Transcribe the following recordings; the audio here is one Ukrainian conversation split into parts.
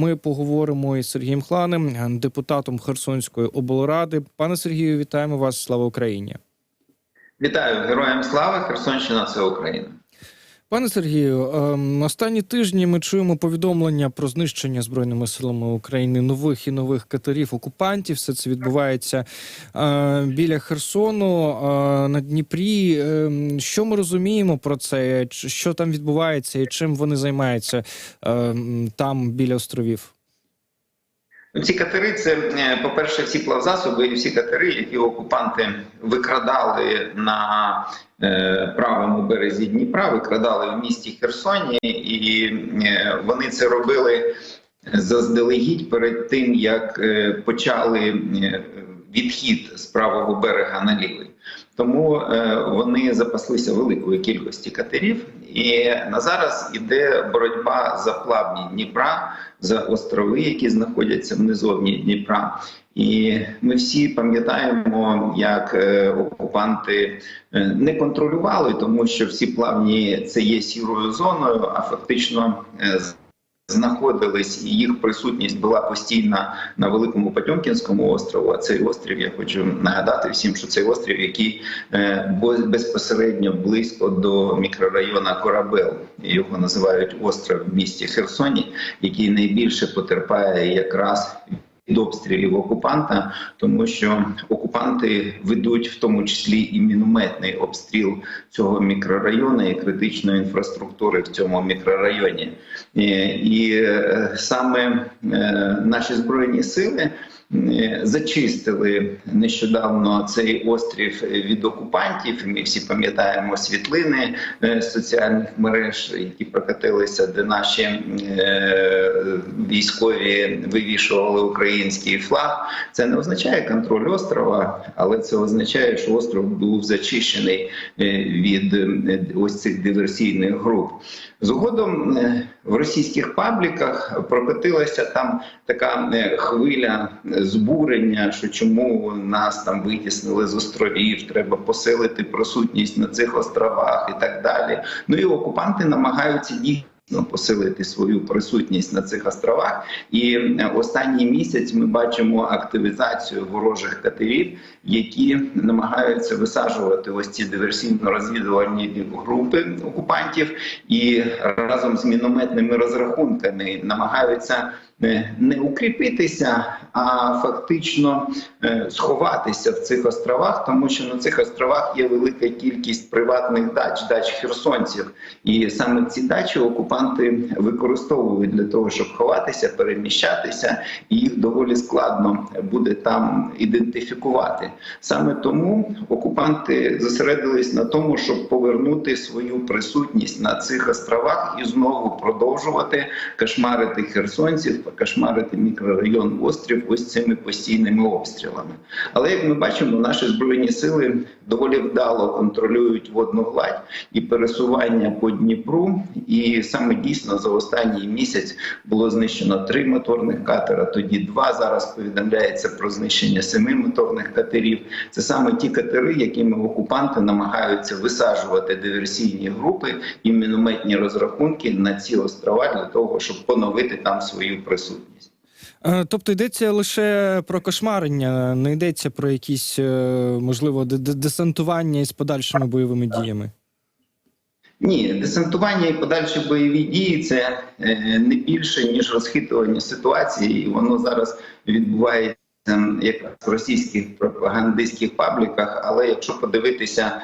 Ми поговоримо із Сергієм Хланем, депутатом Херсонської облради. Пане Сергію, вітаємо вас! Слава Україні! Вітаю героям слави! Херсонщина це Україна. Пане Сергію, ем, останні тижні ми чуємо повідомлення про знищення збройними силами України нових і нових катерів окупантів. Все це відбувається е, біля Херсону е, на Дніпрі. Е, що ми розуміємо про це? Що там відбувається, і чим вони займаються е, там біля островів? Ну, Ці катери це, е, по-перше, всі плавзасоби і всі катери, які окупанти викрадали на е, правому березі Дніпра, викрадали в місті Херсоні, і е, вони це робили заздалегідь перед тим, як почали відхід з правого берега на лівий. Тому е, вони запаслися великої кількості катерів, і на зараз іде боротьба за плавні Дніпра, за острови, які знаходяться в низовні Дніпра. І ми всі пам'ятаємо, як е, окупанти е, не контролювали, тому що всі плавні це є сірою зоною, а фактично знаходились і їх присутність була постійна на великому Потьомкінському острову. А цей острів я хочу нагадати всім, що цей острів, який е, безпосередньо близько до мікрорайона Корабел, його називають остров в місті Херсоні, який найбільше потерпає якраз. Від обстрілів окупанта, тому що окупанти ведуть в тому числі і мінометний обстріл цього мікрорайону і критичної інфраструктури в цьому мікрорайоні. І, і е, саме е, наші збройні сили е, зачистили нещодавно цей острів від окупантів. Ми всі пам'ятаємо світлини е, соціальних мереж, які прокатилися, де наші е, військові вивішували український флаг. Це не означає контроль острова, але це означає, що остров був зачищений е, від е, ось цих диверсійних груп. Згодом е, в російських пабліках прокотилася там така хвиля збурення, що чому нас там витіснили з островів, треба посилити присутність на цих островах і так далі. Ну і окупанти намагаються дійсно. Посилити свою присутність на цих островах, і е, останній місяць ми бачимо активізацію ворожих катерів, які намагаються висаджувати ось ці диверсійно-розвідувальні групи окупантів, і разом з мінометними розрахунками намагаються не укріпитися, а фактично е, сховатися в цих островах, тому що на цих островах є велика кількість приватних дач, дач херсонців, і саме ці дачі окупанти використовують для того, щоб ховатися, переміщатися, і їх доволі складно буде там ідентифікувати. Саме тому окупанти зосередились на тому, щоб повернути свою присутність на цих островах і знову продовжувати кошмарити херсонців, кошмарити мікрорайон острів ось цими постійними обстрілами. Але як ми бачимо, наші збройні сили доволі вдало контролюють водну гладь і пересування по Дніпру. І саме дійсно за останній місяць було знищено три моторних катера, тоді два. Зараз повідомляється про знищення семи моторних катерів. Це саме ті катери, якими окупанти намагаються висаджувати диверсійні групи і мінометні розрахунки на ці острова для того, щоб поновити там свою присутність. Е, Тобто йдеться лише про кошмарення, не йдеться про якісь е, можливо де- де- десантування із подальшими бойовими діями. Ні, десантування і подальші бойові дії це е, не більше ніж розхитування ситуації, і воно зараз відбувається якраз в російських пропагандистських пабліках. Але якщо подивитися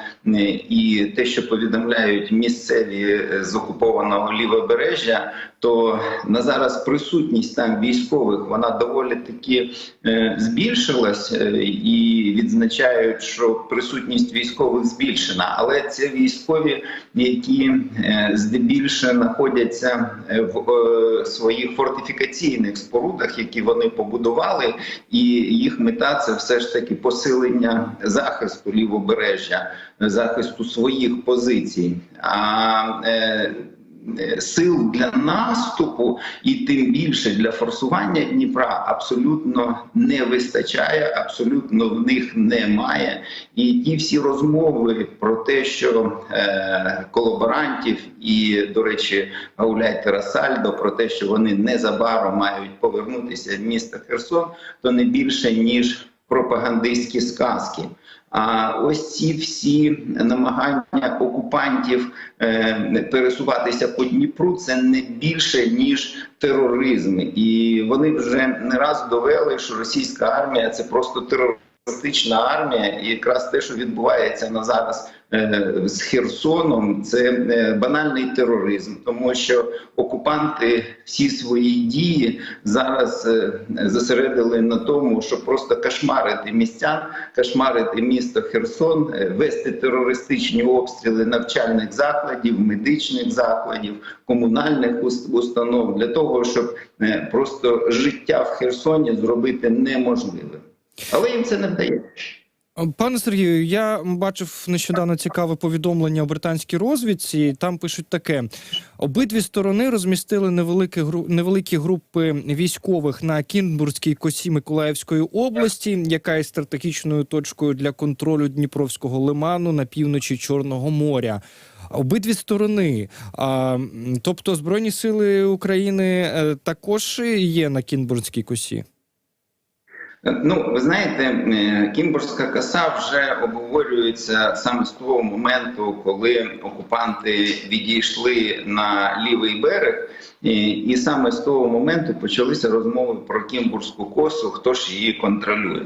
і те, що повідомляють місцеві з окупованого лівобережжя, то на зараз присутність там військових вона доволі таки е, збільшилась, е, і відзначають, що присутність військових збільшена, але це військові, які е, здебільше знаходяться в своїх фортифікаційних спорудах, які вони побудували, і їх мета це все ж таки посилення захисту лівобережжя, захисту своїх позицій. А сил для наступу, і тим більше для форсування Дніпра абсолютно не вистачає, абсолютно в них немає. І ті всі розмови про те, що е, колаборантів і, до речі, гауляйте Расальдо про те, що вони незабаром мають повернутися в місто Херсон, то не більше ніж пропагандистські сказки. А ось ці всі намагання окупантів е, пересуватися по Дніпру це не більше ніж тероризм, і вони вже не раз довели, що російська армія це просто терористична армія, і якраз те, що відбувається на зараз з Херсоном, це е, банальний тероризм, тому що окупанти всі свої дії зараз е, зосередили на тому, щоб просто кошмарити містян, кошмарити місто Херсон, е, вести терористичні обстріли навчальних закладів, медичних закладів, комунальних установ для того, щоб е, просто життя в Херсоні зробити неможливим. Але їм це не вдається. Пане Сергію, я бачив нещодавно цікаве повідомлення у британській розвідці. Там пишуть таке: обидві сторони розмістили невеликі невеликі групи військових на Кінбурзькій косі Миколаївської області, яка є стратегічною точкою для контролю Дніпровського лиману на півночі Чорного моря. Обидві сторони, а, тобто Збройні сили України е, також є на Кінбурзькій косі. Ну, ви знаєте, е, Кімбурська коса вже обговорюється саме з того моменту, коли окупанти відійшли на лівий берег, і, саме з того моменту почалися розмови про Кімбурську косу, хто ж її контролює.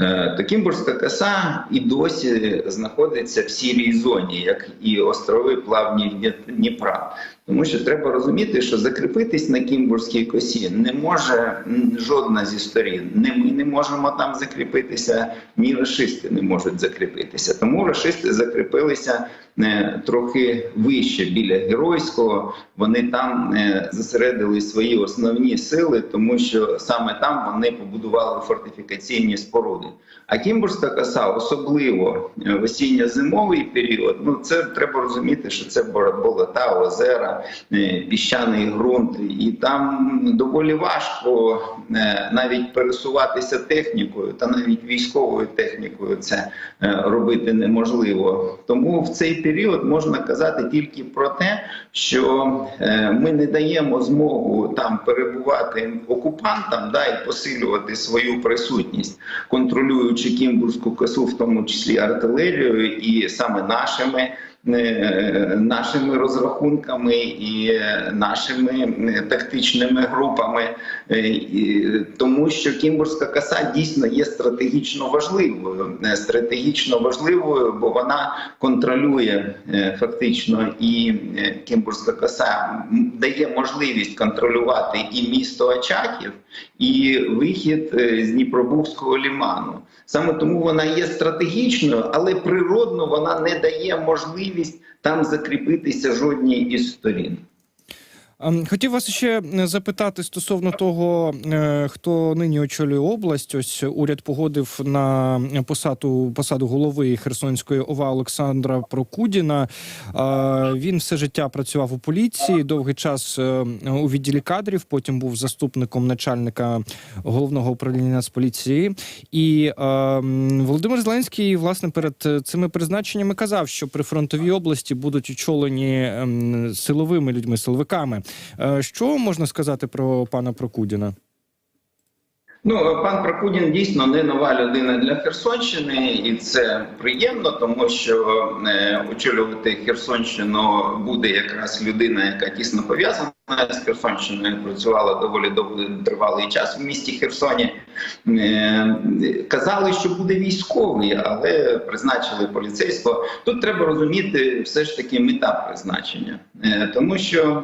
Е, То Кімбурська коса і досі знаходиться в сірій зоні, як і острови плавні Дніпра. Тому що треба розуміти, що закріпитись на Кімбурзькій косі не може жодна зі сторін. Не ми не можемо там закріпитися, ні рашисти не можуть закріпитися. Тому рашисти закріпилися е, трохи вище біля геройського. Вони там е, зосередили свої основні сили, тому що саме там вони побудували фортифікаційні споруди. А Кімбурська коса, особливо е, в осінньо-зимовий період, ну це треба розуміти, що це болота, озера, е, піщаний ґрунт, і там доволі важко е, навіть пересуватися технікою, та навіть військовою технікою це е, робити неможливо. Тому в цей період можна казати тільки про те, що е, ми не даємо змогу там перебувати окупантам, да і посилювати свою присутність, контролюючи Кімбурську косу, в тому числі артилерією, і саме нашими. Е, Нашими розрахунками і е, нашими е, тактичними групами, тому що Кімбурська коса дійсно є стратегічно важливою, стратегічно важливою, бо вона контролює фактично і Кімбурська коса дає можливість контролювати і місто Очаків, і вихід з Дніпробузького ліману. Саме тому вона є стратегічною, але природно вона не дає можливість там закріпитися жодній із сторін. Ем, Хотів вас ще е, запитати стосовно того, е, хто нині очолює область. Ось уряд погодив на посаду посаду голови Херсонської ОВА Олександра Прокудіна. Він все життя працював у поліції, довгий час е, у відділі кадрів. Потім був заступником начальника головного управління Нацполіції. І е, Володимир Зеленський, власне, перед цими призначеннями казав, що прифронтові області будуть очолені ем, силовими людьми, силовиками. Е, Що можна сказати про пана Прокудіна? Ну, пан Прокудін дійсно не нова людина для Херсонщини, і це приємно, тому що е, очолювати Херсонщину буде якраз людина, яка тісно пов'язана з Херсонщиною, працювала доволі довгий тривалий час в місті Херсоні. Е, казали, що буде військовий, але призначили поліцейського. Тут треба розуміти все ж таки мета призначення, е, тому що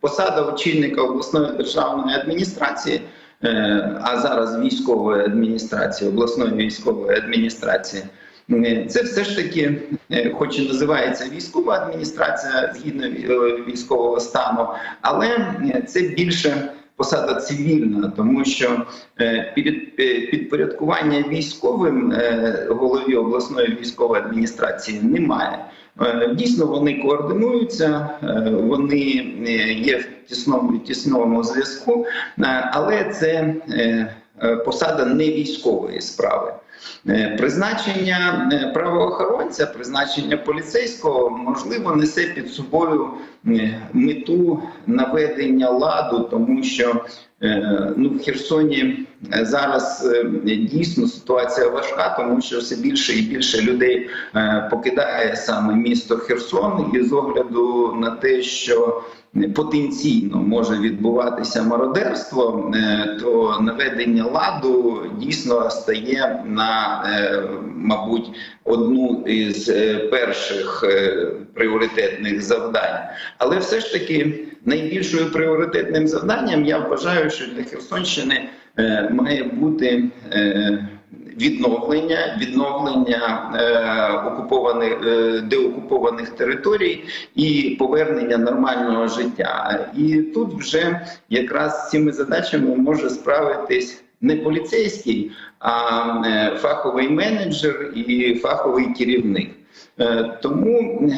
посада очільника обласної державної адміністрації. Е, а зараз військової адміністрації, обласної військової адміністрації. Е, Це все ж таки, е, хоч і називається військова адміністрація згідно військового стану, але це більше посада цивільна, тому що під- підпорядкування військовим голові обласної військової адміністрації немає. Е, Дійсно, вони координуються, е, вони е, є в тісному тісному зв'язку, але це посада не військової справи. Призначення правоохоронця, призначення поліцейського можливо несе під собою мету наведення ладу, тому що ну, в Херсоні зараз е, дійсно ситуація важка, тому що все більше і більше людей е, покидає саме місто Херсон, і з огляду на те, що потенційно може відбуватися мародерство, е, то наведення ладу дійсно стає на, е, мабуть, одну із е, перших е, пріоритетних завдань. Але все ж таки найбільшою пріоритетним завданням я вважаю, що для Херсонщини е, має бути. е, Відновлення, відновлення е, окупованих е, деокупованих територій і повернення нормального життя. І тут вже якраз з цими задачами може справитись не поліцейський, а е, фаховий менеджер і фаховий керівник. Е, Тому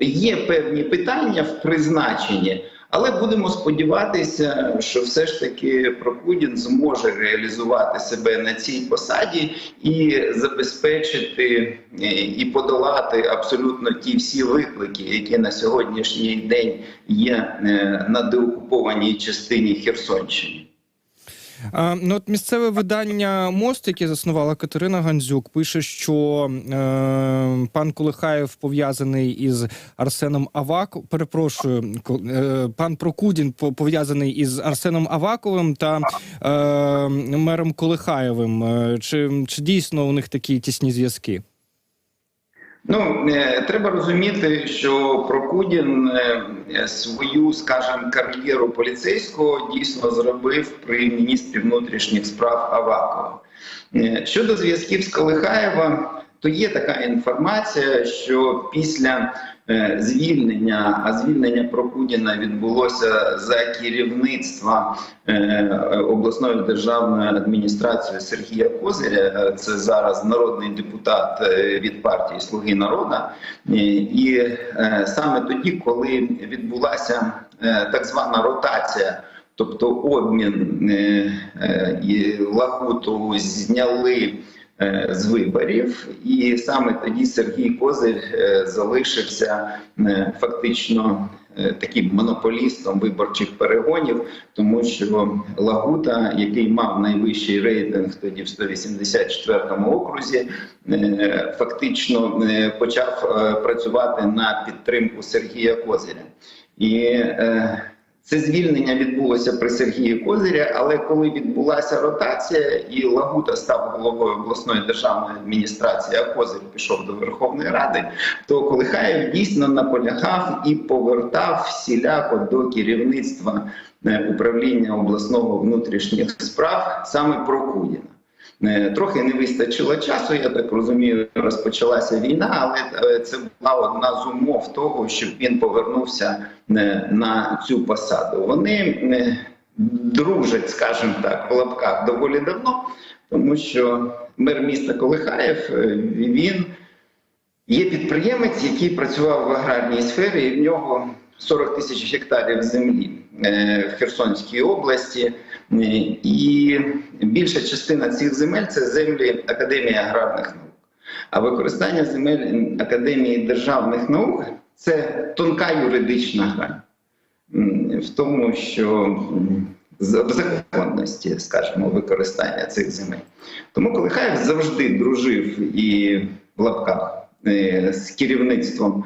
є певні питання в призначенні. Але будемо сподіватися, що все ж таки Прокудін зможе реалізувати себе на цій посаді і забезпечити е, і подолати абсолютно ті всі виклики, які на сьогоднішній день є е, на деокупованій частині Херсонщини. А, ну, от місцеве видання Мост, яке заснувала Катерина Гандзюк, пише, що е, пан Кулихаєв пов'язаний із Арсеном Аваковим. Перепрошую, е, пан Прокудін пов'язаний із Арсеном Аваковим та е, мером Кулихаєвим. Е, Чи, чи дійсно у них такі тісні зв'язки? Ну е, треба розуміти, що Прокудін е, свою, скажімо, кар'єру поліцейського дійсно зробив при міністрі внутрішніх справ Авакова. Е, Щодо зв'язків з Калихаєва, то є така інформація, що після звільнення, а звільнення Прокудіна відбулося за керівництва е, обласної державної адміністрації Сергія Козиря. Е, Це зараз народний депутат е, від партії Слуги народу. Е, І е, саме тоді, коли відбулася е, так звана ротація. Тобто обмін е, е, зняли е, з виборів, і саме тоді Сергій Козир е, залишився е, фактично е, таким монополістом виборчих перегонів, тому що Лагута, який мав найвищий рейтинг тоді в 184-му окрузі, е, фактично е, почав е, працювати на підтримку Сергія Козиря. І е, це звільнення відбулося при Сергії Козиря, але коли відбулася ротація і Лагута став головою обласної державної адміністрації, а Козир пішов до Верховної Ради, то Колихаєв дійсно наполягав і повертав всіляко до керівництва е, управління обласного внутрішніх справ саме Прокудіна. Е, Трохи не вистачило часу, я так розумію, розпочалася війна, але е, це була одна з умов того, щоб він повернувся е, на цю посаду. Вони дружать, скажімо так, в лапках доволі давно, тому що мер міста Колихаєв він є підприємець, який працював в аграрній сфері, і в нього 40 тисяч гектарів землі в Херсонській області. І більша частина цих земель це землі Академії аграрних наук. А використання земель Академії державних наук це тонка юридична грань в тому, що в законності, скажімо, використання цих земель. Тому Колихаєв завжди дружив і в лапках е, з керівництвом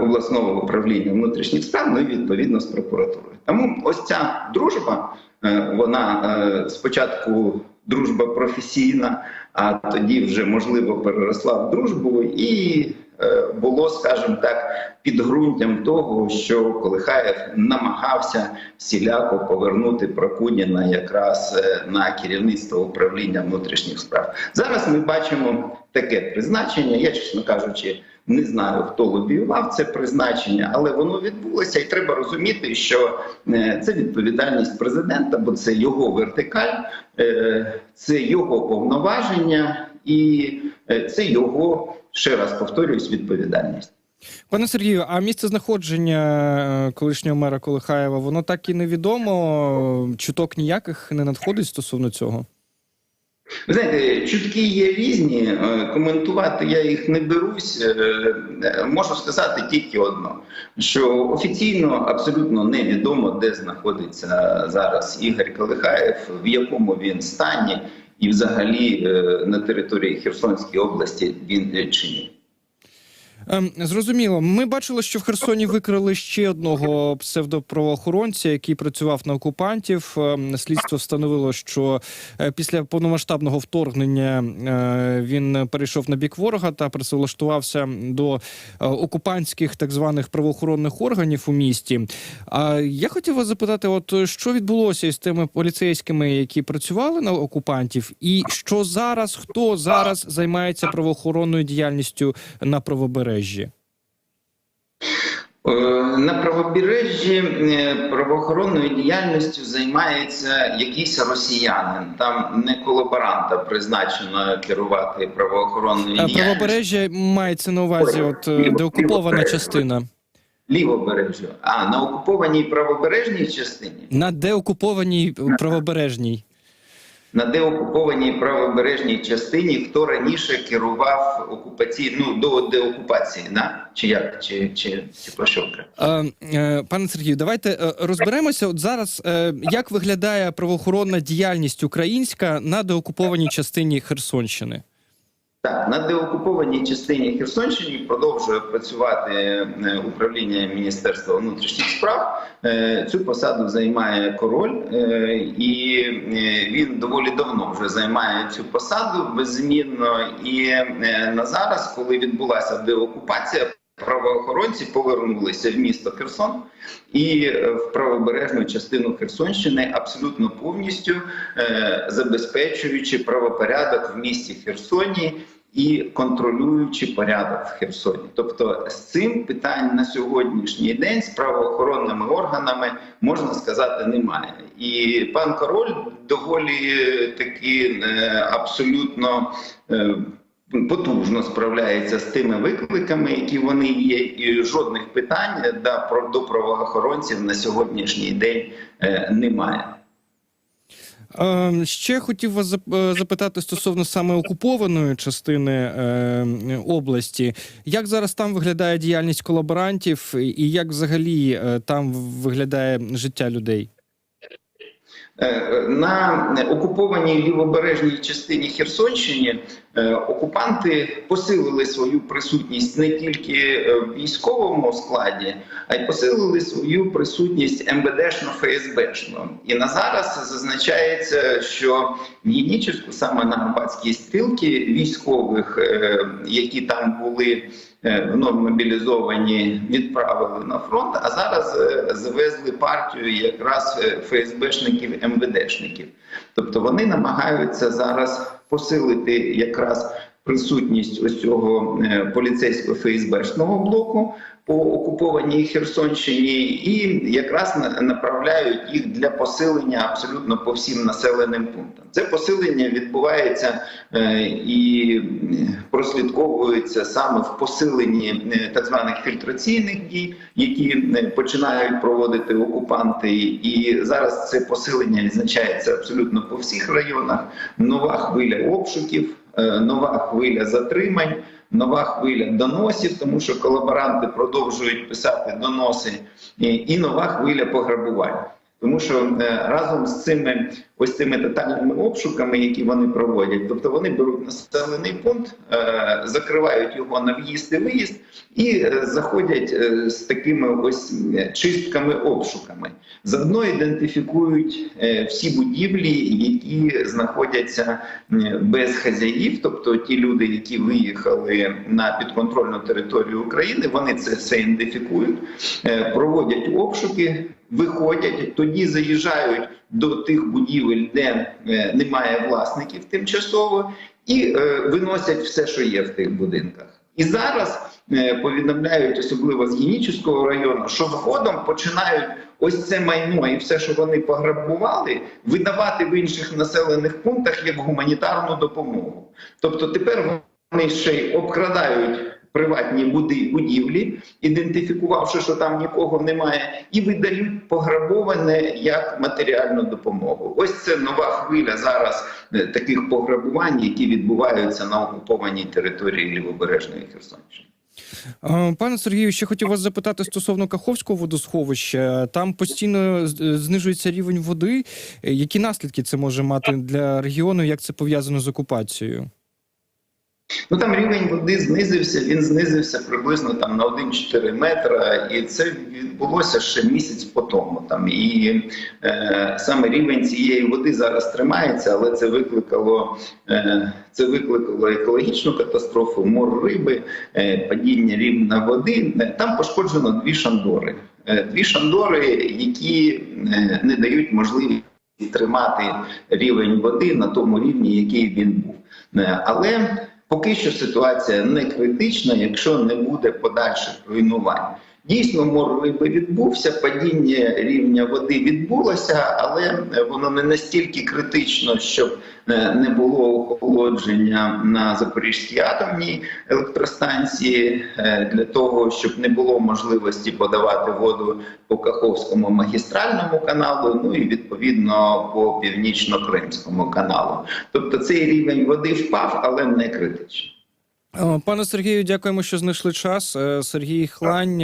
обласного управління внутрішніх справ, ну і відповідно з прокуратурою. Тому ось ця дружба, е, вона е, спочатку дружба професійна, а тоді вже можливо переросла в дружбу і е, було, скажімо так, підґрунтям того, що Колихаєв намагався всіляко повернути Прокудіна якраз е, на керівництво управління внутрішніх справ. Зараз ми бачимо таке призначення. Я, чесно кажучи, не знаю, хто лобіював це призначення, але воно відбулося, і треба розуміти, що е, це відповідальність президента, бо це його вертикаль, е, це його повноваження і е, це його ще раз повторююсь, відповідальність. Пане Сергію, а місце знаходження колишнього мера Колихаєва, воно так і невідомо. Чуток ніяких не надходить стосовно цього. Ви знаєте, чутки є різні. е, Коментувати я їх не берусь. Е, Можу сказати тільки одно: що офіційно абсолютно невідомо, де знаходиться зараз Ігор Калихаєв, в якому він стані, і взагалі е, на території Херсонської області він чи ні. Ем, зрозуміло. Ми бачили, що в Херсоні викрили ще одного псевдоправоохоронця, який працював на окупантів. Ем, Слідство встановило, що е, після повномасштабного вторгнення е, він перейшов на бік ворога та працевлаштувався до е, окупантських так званих правоохоронних органів у місті. А я хотів вас запитати: от що відбулося із тими поліцейськими, які працювали на окупантів, і що зараз хто зараз займається правоохоронною діяльністю на правобережжі? Е, На правобережжі е, правоохоронною діяльністю займається якийсь росіянин. Там не колаборанта призначено керувати правоохоронною Е, діяльністю. Правобережжя мається на увазі, от е, деокупована частина. Лівобережжя. А на окупованій правобережній частині, На деокупованій правобережній. На деокупованій правобережній частині, хто раніше керував окупації, ну до деокупації, на чи як, чи, чи, чи про що? Е, Пане Сергію, давайте е, розберемося. От зараз е, як виглядає правоохоронна діяльність українська на деокупованій частині Херсонщини? Так, на деокупованій частині Херсонщини продовжує працювати е, управління Міністерства внутрішніх справ. Е, Цю посаду займає король, е, і він доволі давно вже займає цю посаду беззмінно. І на зараз, коли відбулася деокупація, правоохоронці повернулися в місто Херсон і е, в правобережну частину Херсонщини абсолютно повністю е, забезпечуючи правопорядок в місті Херсоні і контролюючи порядок в Херсоні. Тобто з цим питань на сьогоднішній день з правоохоронними органами можна сказати немає. І пан король доволі таки е, абсолютно. Е, Потужно справляється з тими викликами, які вони є, і жодних питань да, до правоохоронців на сьогоднішній день е, немає. Е, Ще хотів вас е, запитати стосовно саме окупованої частини е, області. Як зараз там виглядає діяльність колаборантів, і як взагалі е, там виглядає життя людей? Е, На окупованій лівобережній частині Херсонщини е, окупанти посилили свою присутність не тільки е, в військовому складі, а й посилили свою присутність МБДшно-ФСБшно. І на зараз зазначається, що в Єнічеську, саме на Арбатській стрілці, військових, е, які там були е, вновь мобілізовані, відправили на фронт, а зараз е, завезли партію якраз е, ФСБшників, МВДшників. Тобто вони намагаються зараз посилити якраз присутність ось цього е, поліцейського ФСБшного блоку по окупованій Херсонщині, і якраз на- направляють їх для посилення абсолютно по всім населеним пунктам. Це посилення відбувається е, і прослідковується саме в посиленні е, так званих фільтраційних дій, які починають проводити окупанти. І зараз це посилення відзначається абсолютно по всіх районах. Нова хвиля обшуків, нова хвиля затримань. Нова хвиля доносів, тому що колаборанти продовжують писати доноси, і, і нова хвиля пограбувань. Тому що е, разом з цими ось цими тотальними обшуками, які вони проводять, тобто вони беруть населений пункт, е, закривають його на в'їзд і виїзд, і е, заходять е, з такими ось чистками обшуками. Заодно ідентифікують всі будівлі, які знаходяться без хазяїв, тобто ті люди, які виїхали на підконтрольну територію України, вони це все ідентифікують, проводять обшуки, виходять, тоді заїжджають до тих будівель, де е, немає власників тимчасово, і е, виносять все, що є в тих будинках. І зараз е, повідомляють, особливо з Генічеського району, що згодом починають ось це майно і все, що вони пограбували, видавати в інших населених пунктах як гуманітарну допомогу. Тобто тепер вони ще й обкрадають приватні будівлі, ідентифікувавши, що там нікого немає, і видають пограбоване як матеріальну допомогу. Ось це нова хвиля зараз е, таких пограбувань, які відбуваються на окупованій території Лівобережної Херсонщини. Е, Пане Сергію, ще хотів вас запитати стосовно Каховського водосховища. Там постійно знижується рівень води. Е, Які наслідки це може мати для регіону? Як це пов'язано з окупацією? Ну там рівень води знизився. Він знизився приблизно там на 1-4 метра, і це відбулося ще місяць по тому. Там і е, саме рівень цієї води зараз тримається, але це викликало е, це викликало екологічну катастрофу, мор риби, е, падіння рівня води. Е, Там пошкоджено дві шандори. Е, дві шандори, які е, не дають можливість тримати рівень води на тому рівні, який він був. Е, Але Поки що ситуація не критична, якщо не буде подальших руйнувань. Дійсно, мор відбувся, падіння рівня води відбулося, але воно не настільки критично, щоб е, не було охолодження на Запорізькій атомній електростанції е, для того, щоб не було можливості подавати воду по Каховському магістральному каналу, ну і відповідно по північно-кримському каналу. Тобто цей рівень води впав, але не критично. Е, Пане Сергію, дякуємо, що знайшли час. Сергій Хлань.